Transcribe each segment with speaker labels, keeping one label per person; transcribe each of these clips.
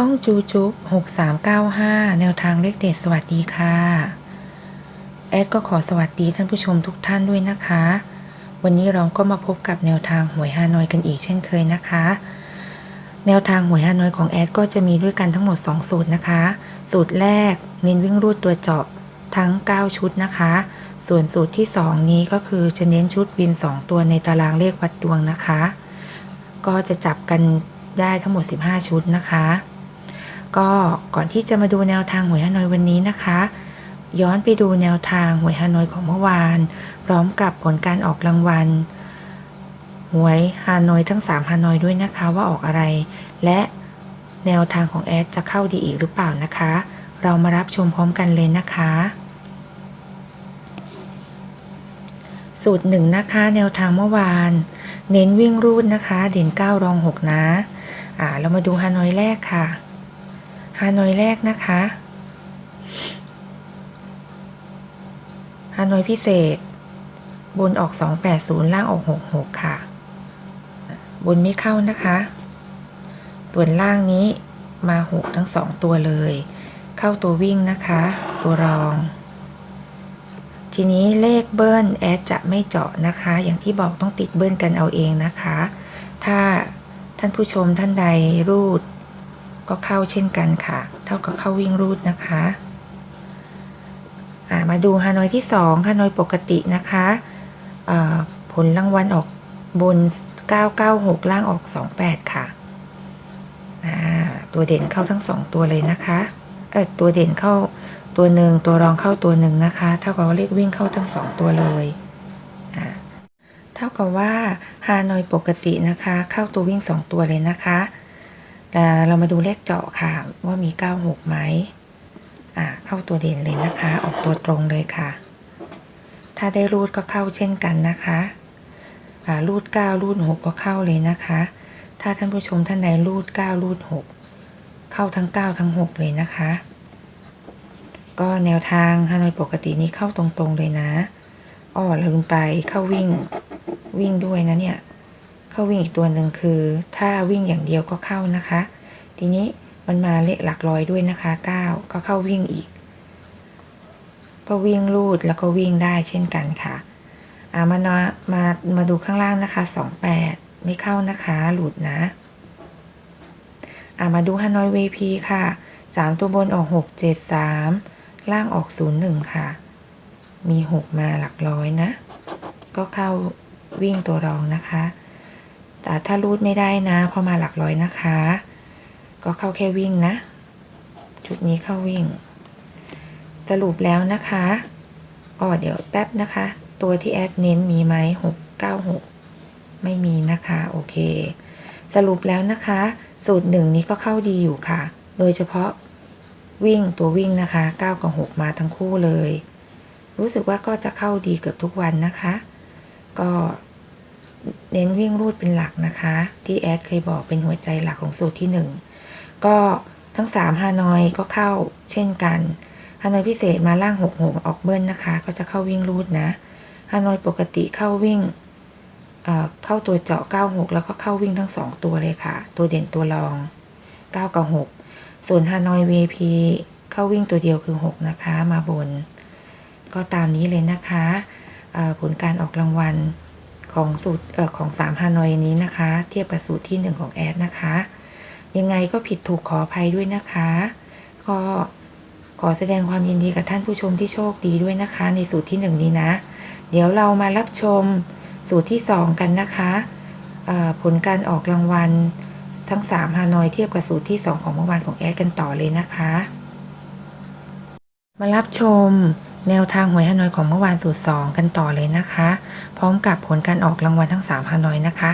Speaker 1: ช่องจูจุ๊บ6395 แนวทางเลขเด็ดสวัสดีค่ะ แอดก็ขอสวัสดีท่านผู้ชมทุกท่านด้วยนะคะ วันนี้เราก็มาพบกับแนวทางหวยฮานอยกันอีกเช่นเคยนะคะ แนวทางหวยฮานอยของแอดก็จะมีด้วยกันทั้งหมด 2 สูตรนะคะ สูตรแรกเน้นวิ่งรูดตัวเจาะทั้ง 9 ชุดนะคะ ส่วนสูตรที่ 2 นี้ก็คือจะเน้นชุดวิน 2 ตัวในตารางเลขวัดดวงนะคะ ก็จะจับกันได้ทั้งหมด 15 ชุดนะคะ ก็ก่อนที่จะมาดูแนวทางหวยฮานอยวันนี้นะคะ ย้อนไปดูแนวทางหวยฮานอยของเมื่อวาน พร้อมกับผลการออกรางวัลหวยฮานอยทั้ง 3ฮานอยด้วยนะคะว่าออกอะไร และแนวทางของแอดจะเข้าดีอีกหรือเปล่านะคะ เรามารับชมพร้อมกันเลยนะคะ สูตรหนึ่งนะคะ แนวทางเมื่อวาน เน้นวิ่งรูดนะคะ เด่น9รอง 6 นะ อ่า เรามาดูฮานอยแรกค่ะ ฮานอยแรกนะคะฮานอยพิเศษ บนออก 280 ล่างออก 66 ค่ะ บนไม่เข้านะคะ ส่วนล่างนี้มา 6 ทั้ง 2 ตัวเลย เข้าตัววิ่งนะคะ ตัวรอง ทีนี้เลขเบิ้ลแอดจะไม่เจาะนะคะ อย่างที่บอกต้องติดเบิ้ลกันเอาเองนะคะ ถ้าท่านผู้ชมท่านใดรูด ก็เข้าเช่นกันค่ะ เท่ากับเข้าวิ่งรูดนะคะมาดูฮานอยที่2ฮานอยปกตินะคะผลรางวัลออกบน 996 ล่างออก 28 ค่ะ ตัวเด่นเข้าทั้ง 2 ตัวเลยนะคะเออตัวเด่นเข้าตัวหนึ่งตัวรองเข้าตัวหนึ่งนะคะเท่ากับว่าเลขวิ่งเข้าทั้ง 2 ตัวเลยเท่ากับว่าฮานอยปกตินะคะ เข้าตัววิ่ง 2 ตัวเลยนะคะ เรามาดูเลขเจาะค่ะ ว่ามี 96ไหมอ่าเข้าตัวเด่นเลยนะคะ ออกตัวตรงเลยค่ะ ถ้าได้รูดก็เข้าเช่นกันนะคะอ่ารูด 9 รูด 6 ก็เข้าเลยนะคะ ถ้าท่านผู้ชมท่านใดรูด 9 รูด 6 เข้าทั้ง 9 ทั้ง 6 เลยนะคะ ก็แนวทางฮานอยปกตินี้เข้าตรงๆเลยนะอ้อลืมไปเข้าวิ่งวิ่งด้วยนะเนี่ย เขาวิ่งอีกตัวหนึ่งคือ ถ้าวิ่งอย่างเดียวก็เข้านะคะ ทีนี้มันมาเลขหลักร้อยด้วยนะคะ 9 ก็เข้าวิ่งอีก ก็วิ่งลูดแล้วก็วิ่งได้เช่นกันค่ะอ่ามามามามาดูข้างล่างนะคะ 28 ไม่เข้านะคะหลุดนะอ่ามาดูฮานอยเวพีค่ะ 3 ตัวบนออก 6 7 3 ล่างออก 01 ค่ะ มี 6 มาหลักร้อยนะ ก็เข้าวิ่งตัวรองนะคะ แต่ถ้ารูดไม่ได้นะพอมาหลักร้อยนะคะ ก็เข้าแค่วิ่งนะชุดนี้เข้าวิ่ง สรุปแล้วนะคะอ๋อเดี๋ยวแป๊บนะคะ ตัวที่แอดเน้นมีไหมหกเก้าหกไม่มีนะคะ โอเค สรุปแล้วนะคะ สูตรหนึ่งนี้ก็เข้าดีอยู่ค่ะ โดยเฉพาะวิ่งตัววิ่งนะคะ 9 กับ 6 มาทั้งคู่เลย รู้สึกว่าก็จะเข้าดีเกือบทุกวันนะคะ ก็ เน้นวิ่งรูดเป็นหลักนะคะ ที่แอดเคยบอกเป็นหัวใจหลักของสูตรที่ 1 ก็ทั้ง 3 ฮานอยก็เข้าเช่นกันฮานอยพิเศษมาล่าง6 6ออกเบิ้ลนะคะ ก็จะเข้าวิ่งรูดนะฮานอยปกติเข้าวิ่งเเข้าตัวเจาะ 96 แล้วก็เข้าวิ่งทั้ง 2 ตัวเลยค่ะ ตัวเด่นตัวรอง 9 กับ 6 ส่วนฮานอย VP เข้าวิ่งตัวเดียวคือ 6 นะคะ มาบน ก็ตามนี้เลยนะคะผลการออกรางวัล ของสูตรออของ3ฮานอยนี้นะคะ เทียบกับสูตรที่1ของแอดนะคะ ยังไงก็ผิดถูกขออภัยด้วยนะคะ ก็ขอแสดงความยินดีกับท่านผู้ชมที่โชคดีด้วยนะคะ ในสูตรที่1นี้นะ เดี๋ยวเรามารับชมสูตรที่2กันนะคะผลการออกรางวัลทั้ง3ฮานอยเทียบกับสูตรที่2ของเมื่อวานของแอดกันต่อเลยนะคะ มารับชม แนวทางหวยฮานอยของเมื่อวานสูตร 2 กันต่อเลยนะคะ พร้อมกับผลการออกรางวัลทั้ง3ฮานอยนะคะ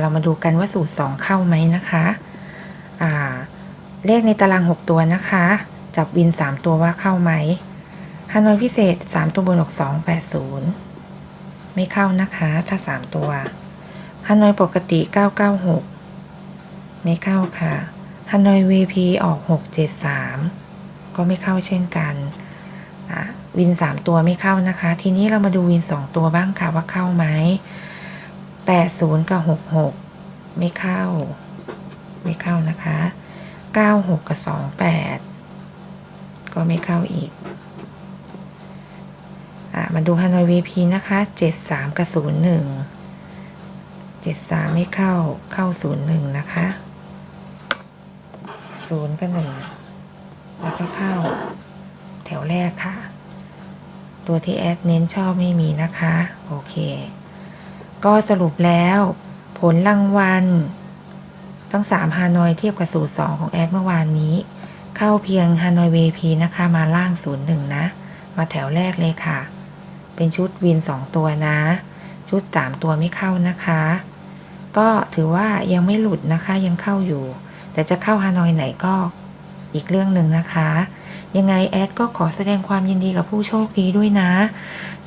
Speaker 1: เรามาดูกันว่าสูตร 2 เข้าไหมนะคะเลขในตาราง 6 ตัวนะคะ จับวิน 3 ตัวว่าเข้าไหมฮานอยพิเศษ 3 ตัวบนออก280 ไม่เข้านะคะ ถ้า 3 ตัวฮานอยปกติ 996 ไม่เข้าค่ะฮานอย VP ออก 673 ก็ไม่เข้าเช่นกัน วิน 3 ตัวไม่เข้านะคะ ทีนี้เรามาดูวิน 2 ตัวบ้างค่ะว่าเข้าไหม80 กับ 66 ไม่เข้า ไม่เข้านะคะ 96 กับ 28 ก็ไม่เข้าอีกอะมาดูฮานอย VP นะคะ 73 กับ 01 73 ไม่เข้าเข้า 01 นะคะ 0 กับ 1 แล้วก็เข้าแถวแรกค่ะ ตัวที่แอดเน้นชอบไม่มีนะคะ โอเค ก็สรุปแล้ว ผลรางวัลทั้ง 3 ฮานอยเทียบกับสูตร 2 ของแอดเมื่อวานนี้ เข้าเพียงฮานอย VP นะคะ มาล่าง 01 นะ มาแถวแรกเลยค่ะ เป็นชุดวิน 2 ตัวนะ ชุด 3 ตัวไม่เข้านะคะ ก็ถือว่ายังไม่หลุดนะคะยังเข้าอยู่ แต่จะเข้าฮานอยไหนก็อีกเรื่องหนึ่งนะคะ ยังไงแอดก็ขอแสดงความยินดีกับผู้โชคดีด้วยนะ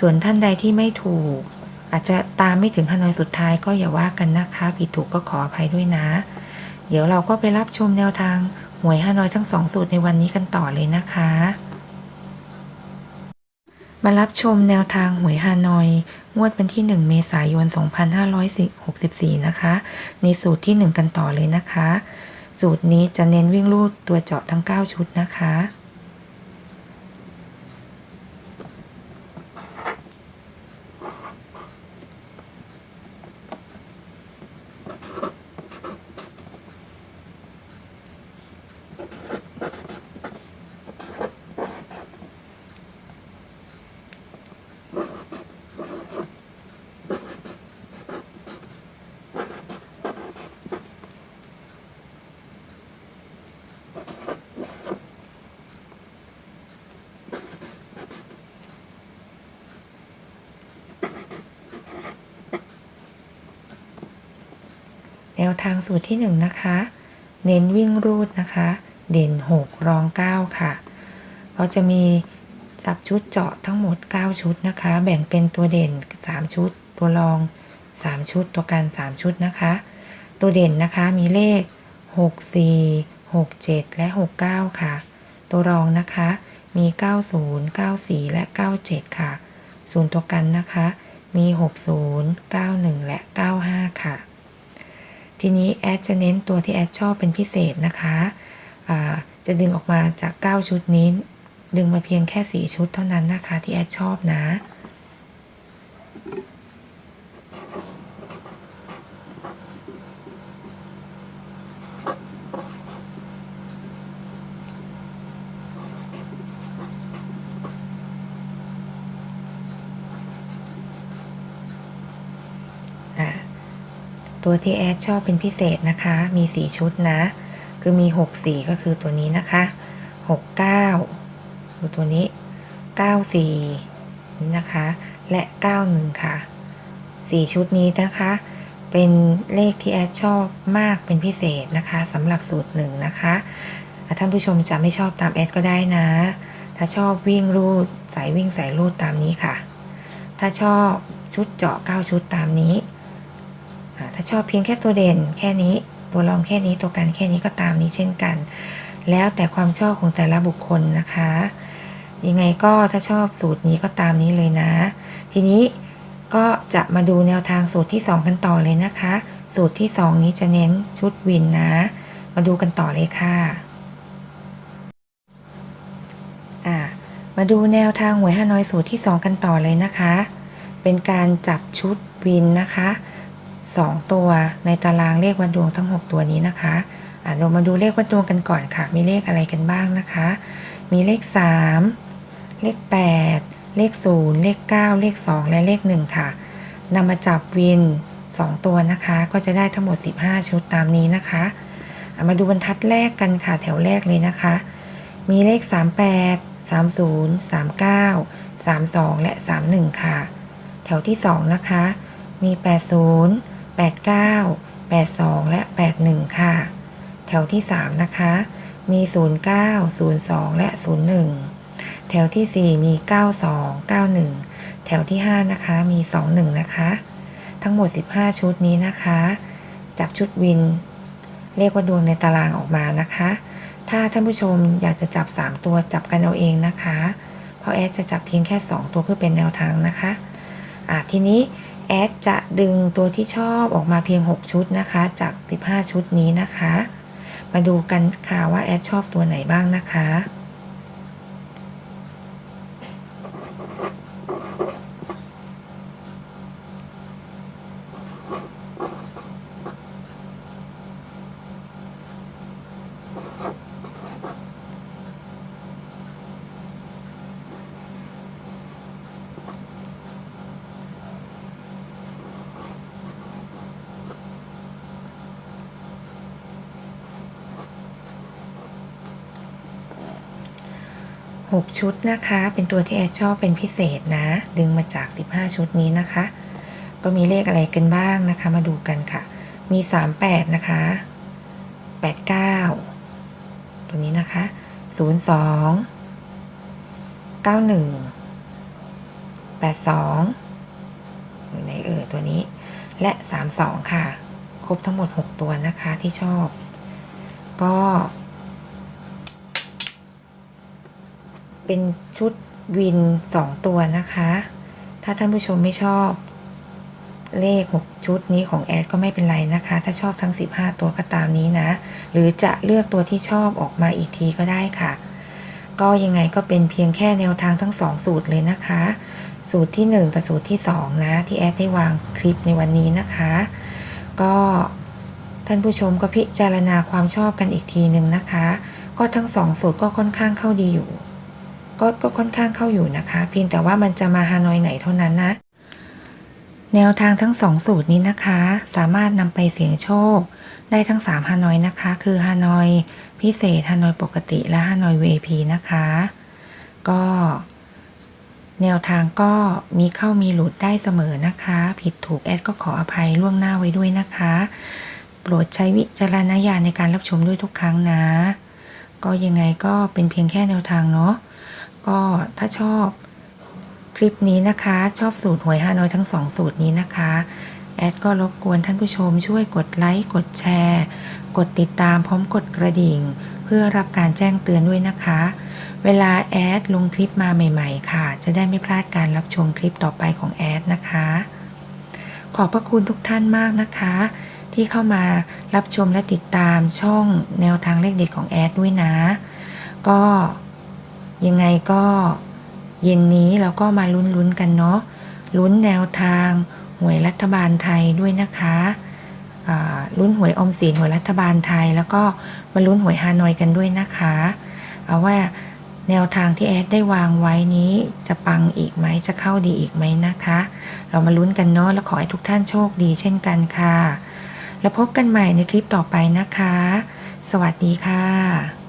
Speaker 1: ส่วนท่านใดที่ไม่ถูก อาจจะตามไม่ถึงฮานอยสุดท้ายก็อย่าว่ากันนะคะ ผิดถูกก็ขออภัยด้วยนะ เดี๋ยวเราก็ไปรับชมแนวทางหวยฮานอยทั้งสองสูตรในวันนี้กันต่อเลยนะคะมารับชมแนวทางหวยฮานอย งวดวันที่ 1 เมษายน 2564 นะคะ ในสูตรที่ 1 กันต่อเลยนะคะ สูตรนี้จะเน้นวิ่งลูดตัวเจาะทั้ง 9 ชุดนะคะ แนวทางสูตรที่ 1 นะคะ เน้นวิ่งรูดนะคะ เด่น 6 รอง 9 ค่ะ เราจะมีจับชุดเจาะทั้งหมด 9 ชุดนะคะ แบ่งเป็นตัวเด่น 3 ชุด ตัวรอง 3 ชุด ตัวกัน3ชุดนะคะ ตัวเด่นนะคะมีเลข 6 4 6 7 และ 6 9 ค่ะ ตัวรองนะคะมี 90 94 และ 97 ค่ะ ส่วนตัวกันนะคะ มี 60 91 และ 95 ค่ะ ทีนี้แอดจะเน้นตัวที่แอดชอบเป็นพิเศษนะคะะจะดึงออกมาจาก 9 ชุดนี้ ดึงมาเพียงแค่ 4 ชุดเท่านั้นนะคะที่แอดชอบนะอะ ตัวที่แอดชอบเป็นพิเศษนะคะ มี 4 ชุดนะ คือมี 6 4 ก็คือตัวนี้นะคะ 6 9คือตัวนี้ 9 4 นี่นะคะ และ 9 1 ค่ะ 4 ชุดนี้นะคะ เป็นเลขที่แอดชอบมากเป็นพิเศษนะคะสำหรับสูตรหนึ่งนะคะ ท่านผู้ชมจะไม่ชอบตามแอดก็ได้นะ ถ้าชอบวิ่งรูดสายวิ่งสายรูดตามนี้ค่ะ ถ้าชอบชุดเจาะ 9 ชุดตามนี้ ถ้าชอบเพียงแค่ตัวเด่นแค่นี้ตัวรองแค่นี้ตัวกันแค่นี้ก็ตามนี้เช่นกัน แล้วแต่ความชอบของแต่ละบุคคลนะคะ ยังไงก็ถ้าชอบสูตรนี้ก็ตามนี้เลยนะ ทีนี้ก็จะมาดูแนวทางสูตรที่ 2 กันต่อเลยนะคะ สูตรที่ 2 นี้จะเน้นชุดวินนะ มาดูกันต่อเลยค่ะมาดูแนวทางหวยฮานอยสูตรที่ 2 กันต่อเลยนะคะ เป็นการจับชุดวินนะคะ 2 ตัวในตารางเลขวันดวงทั้ง 6 ตัวนี้นะคะอะเรามาดูเลขวันดวงกันก่อนค่ะ มีเลขอะไรกันบ้างนะคะ มีเลข 3 เลข 8 เลข 0 เลข 9 เลข 2 และเลข 1 ค่ะนำมาจับวิน 2 ตัวนะคะ ก็จะได้ทั้งหมด 15 ชุดตามนี้นะคะอะมาดูบรรทัดแรกกันค่ะแถวแรกเลยนะคะ มีเลข 38 30 39 32 และ 31 ค่ะ แถวที่ 2 นะคะ มี 80 89 82 และ 81 ค่ะ แถวที่ 3 นะคะ มี 09 02 และ 01 แถวที่ 4 มี 92 91 แถวที่ 5 นะคะ มี 21 นะคะ ทั้งหมด 15 ชุดนี้นะคะจับชุดวิน เรียกว่าดวงในตารางออกมานะคะ ถ้าท่านผู้ชมอยากจะจับ 3 ตัวจับกันเอาเองนะคะ เพราะแอดจะจับเพียงแค่ 2 ตัวเพื่อเป็นแนวทางนะคะ อะทีนี้ แอดจะดึงตัวที่ชอบออกมาเพียง 6 ชุดนะคะ จาก 15 ชุดนี้นะคะ มาดูกันค่ะว่าแอดชอบตัวไหนบ้างนะคะ 6 ชุดนะคะ เป็นตัวที่แอดชอบเป็นพิเศษนะ ดึงมาจาก 15 ชุดนี้นะคะ ก็มีเลขอะไรกันบ้างนะคะ มาดูกันค่ะ มี 38 นะคะ 89 ตัวนี้นะคะ 02 91 82 อยู่ในเออตัวนี้ และ 32 ค่ะ ครบทั้งหมด 6 ตัวนะคะที่ชอบ ก็ เป็นชุดวิน 2 ตัวนะคะ ถ้าท่านผู้ชมไม่ชอบ เลข 6 ชุดนี้ของแอดก็ไม่เป็นไรนะคะ ถ้าชอบทั้ง 15 ตัวก็ตามนี้นะ หรือจะเลือกตัวที่ชอบออกมาอีกทีก็ได้ค่ะ ก็ยังไงก็เป็นเพียงแค่แนวทางทั้ง 2 สูตรเลยนะคะ สูตรที่ 1 กับสูตรที่ 2 นะ ที่แอดได้วางคลิปในวันนี้นะคะ ก็ท่านผู้ชมก็พิจารณาความชอบกันอีกทีหนึ่งนะคะ ก็ทั้ง2สูตรก็ค่อนข้างเข้าดีอยู่ ก็ก็ค่อนข้างเข้าอยู่นะคะ เพียงแต่ว่ามันจะมาฮานอยไหนเท่านั้นนะ แนวทางทั้งสองสูตรนี้นะคะ สามารถนำไปเสี่ยงโชค ได้ทั้ง3ฮานอยนะคะ คือฮานอยพิเศษฮานอยปกติและฮานอย VIP นะคะ ก็แนวทางก็มีเข้ามีหลุดได้เสมอนะคะ ผิดถูกแอดก็ขออภัยล่วงหน้าไว้ด้วยนะคะ โปรดใช้วิจารณญาณในการรับชมด้วยทุกครั้งนะ ก็ยังไงก็เป็นเพียงแค่แนวทางเนาะ ก็ถ้าชอบคลิปนี้นะคะ ชอบสูตรหวยฮานอยทั้งสองสูตรนี้นะคะ แอดก็รบกวนท่านผู้ชมช่วยกดไลค์กดแชร์ กดติดตามพร้อมกดกระดิ่ง เพื่อรับการแจ้งเตือนด้วยนะคะ เวลาแอดลงคลิปมาใหม่ ๆ ค่ะ จะได้ไม่พลาดการรับชมคลิปต่อไปของแอดนะคะ ขอบพระคุณทุกท่านมากนะคะ ที่เข้ามารับชมและติดตามช่องแนวทางเลขเด็ดของแอดด้วยนะ ก็ ยังไงก็เย็นนี้เราก็มาลุ้นๆกันเนาะลุ้นแนวทางหวยรัฐบาลไทยด้วยนะคะลุ้นหวยออมสินหวยรัฐบาลไทย แล้วก็มาลุ้นหวยฮานอยกันด้วยนะคะ เอาว่าแนวทางที่แอดได้วางไว้นี้จะปังอีกไหมจะเข้าดีอีกไหมนะคะ เรามาลุ้นกันเนาะแล้วขอให้ทุกท่านโชคดีเช่นกันค่ะ แล้วพบกันใหม่ในคลิปต่อไปนะคะ สวัสดีค่ะ